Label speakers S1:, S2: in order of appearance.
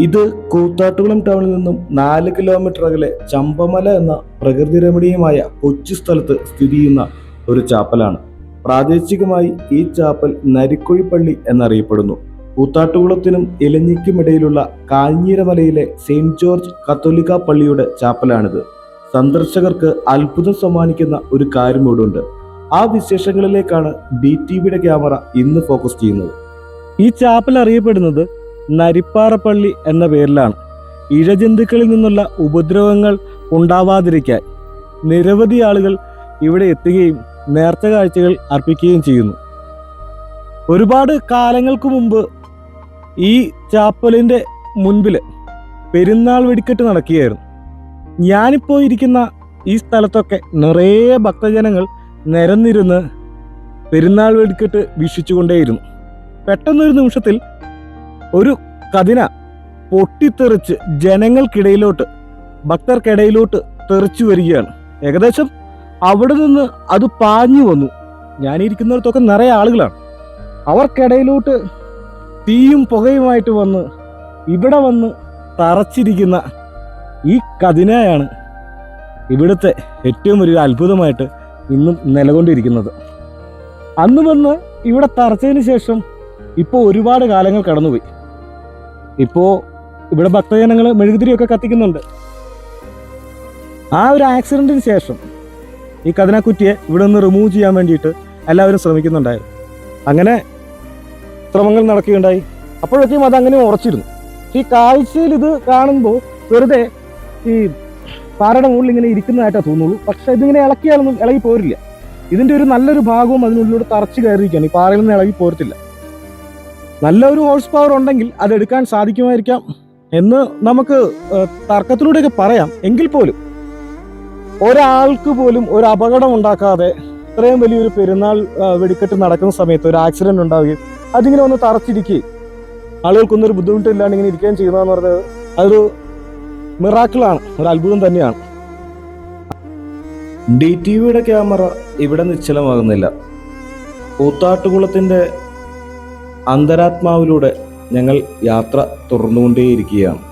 S1: ഇത് കൂത്താട്ടുകുളം ടൗണിൽ നിന്നും നാല് കിലോമീറ്റർ അകലെ ചമ്പമല എന്ന പ്രകൃതി രമണീയമായ കൊച്ചു സ്ഥലത്ത് സ്ഥിതി ചെയ്യുന്ന ഒരു ചാപ്പലാണ്. പ്രാദേശികമായി ഈ ചാപ്പൽ നരിക്കുഴിപ്പള്ളി എന്നറിയപ്പെടുന്നു. കൂത്താട്ടുകുളത്തിനും ഇലഞ്ഞിക്കുമിടയിലുള്ള കാഞ്ഞീരമലയിലെ സെയിന്റ് ജോർജ് കത്തോലിക്ക പള്ളിയുടെ ചാപ്പലാണിത്. സന്ദർശകർക്ക് അത്ഭുതം സമ്മാനിക്കുന്ന ഒരു കാര്യം ഇവിടുണ്ട്. ആ വിശേഷങ്ങളിലേക്കാണ് ഡി ടി വിയുടെ ക്യാമറ ഇന്ന് ഫോക്കസ് ചെയ്യുന്നത്. ഈ ചാപ്പൽ അറിയപ്പെടുന്നത് നരിപ്പാറപ്പള്ളി എന്ന പേരിലാണ്. ഇഴജന്തുക്കളിൽ നിന്നുള്ള ഉപദ്രവങ്ങൾ ഉണ്ടാവാതിരിക്കാൻ നിരവധി ആളുകൾ ഇവിടെ എത്തുകയും നേർച്ച കാഴ്ചകൾ അർപ്പിക്കുകയും ചെയ്യുന്നു. ഒരുപാട് കാലങ്ങൾക്ക് മുമ്പ് ഈ ചാപ്പലിന്റെ മുൻപിൽ പെരുന്നാൾ വെടിക്കെട്ട് നടക്കുകയായിരുന്നു. ഞാനിപ്പോൾ ഇരിക്കുന്ന ഈ സ്ഥലത്തൊക്കെ നിറയെ ഭക്തജനങ്ങൾ നിരന്നിരുന്ന് പെരുന്നാൾ വെടിക്കെട്ട് വീക്ഷിച്ചുകൊണ്ടേയിരുന്നു. പെട്ടെന്നൊരു നിമിഷത്തിൽ ഒരു കതിന പൊട്ടിത്തെറിച്ച് ജനങ്ങൾക്കിടയിലോട്ട് ഭക്തർക്കിടയിലോട്ട് തെറിച്ചു വരികയാണ്. ഏകദേശം അവിടെ നിന്ന് അത് പാഞ്ഞു വന്നു. ഞാനിരിക്കുന്നിടത്തൊക്കെ നിറയെ ആളുകളാണ്. അവർക്കിടയിലോട്ട് തീയും പുകയുമായിട്ട് വന്ന് ഇവിടെ വന്ന് തറച്ചിരിക്കുന്ന ഈ കതിനയാണ് ഇവിടുത്തെ ഏറ്റവും വലിയൊരു അത്ഭുതമായിട്ട് ഇന്നും നിലകൊണ്ടിരിക്കുന്നത്. അന്ന് വന്ന് ഇവിടെ തറച്ചതിന് ശേഷം ഇപ്പോൾ ഒരുപാട് കാലങ്ങൾ കടന്നുപോയി. ഇപ്പോൾ ഇവിടെ ഭക്തജനങ്ങൾ മെഴുകുതിരിയൊക്കെ കത്തിക്കുന്നുണ്ട്. ആ ഒരു ആക്സിഡന്റിന് ശേഷം ഈ കഥനക്കുറ്റിയെ ഇവിടെ നിന്ന് റിമൂവ് ചെയ്യാൻ വേണ്ടിയിട്ട് എല്ലാവരും ശ്രമിക്കുന്നുണ്ടായിരുന്നു. അങ്ങനെ ശ്രമങ്ങൾ നടക്കുകയുണ്ടായി. അപ്പോഴൊക്കെയും അത് അങ്ങനെ ഉറച്ചിരുന്നു. ഈ കാഴ്ചയിൽ ഇത് കാണുമ്പോൾ വെറുതെ ഈ പാറയുടെ മുകളിൽ ഇങ്ങനെ ഇരിക്കുന്നതായിട്ടേ തോന്നുള്ളൂ. പക്ഷെ ഇതിങ്ങനെ ഇളക്കിയാലൊന്നും ഇളകി പോരില്ല. ഇതിന്റെ ഒരു നല്ലൊരു ഭാഗവും അതിനുള്ളിലൂടെ തറച്ച് കയറിയിരിക്കുകയാണ്. ഈ പാറയിൽ നിന്ന് ഇളകി പോരത്തില്ല. നല്ലൊരു ഹോഴ്സ് പവർ ഉണ്ടെങ്കിൽ അത് എടുക്കാൻ സാധിക്കുമായിരിക്കാം എന്ന് നമുക്ക് തർക്കത്തിലൂടെയൊക്കെ പറയാം. എങ്കിൽ പോലും ഒരാൾക്ക് പോലും ഒരു അപകടം ഉണ്ടാക്കാതെ ഇത്രയും വലിയൊരു പെരുന്നാൾ വെടിക്കെട്ട് നടക്കുന്ന സമയത്ത് ഒരു ആക്സിഡന്റ് ഉണ്ടാവുകയും അതിങ്ങനെ ഒന്ന് തറച്ചിരിക്കുകയും ആളുകൾക്കൊന്നും ഒരു ബുദ്ധിമുട്ടില്ലാണ്ട് ഇങ്ങനെ ഇരിക്കുകയും ചെയ്യുന്നതെന്ന് പറഞ്ഞത് അതൊരു മിറാക്കിളാണ് ഒരു അത്ഭുതം തന്നെയാണ്. ഡി ടി വിയുടെ ക്യാമറ ഇവിടെ നിശ്ചലമാകുന്നില്ല. കൂത്താട്ടുകുളത്തിന്റെ അന്തരാത്മാവിലൂടെ ഞങ്ങൾ യാത്ര തുടർന്നുകൊണ്ടേയിരിക്കുകയാണ്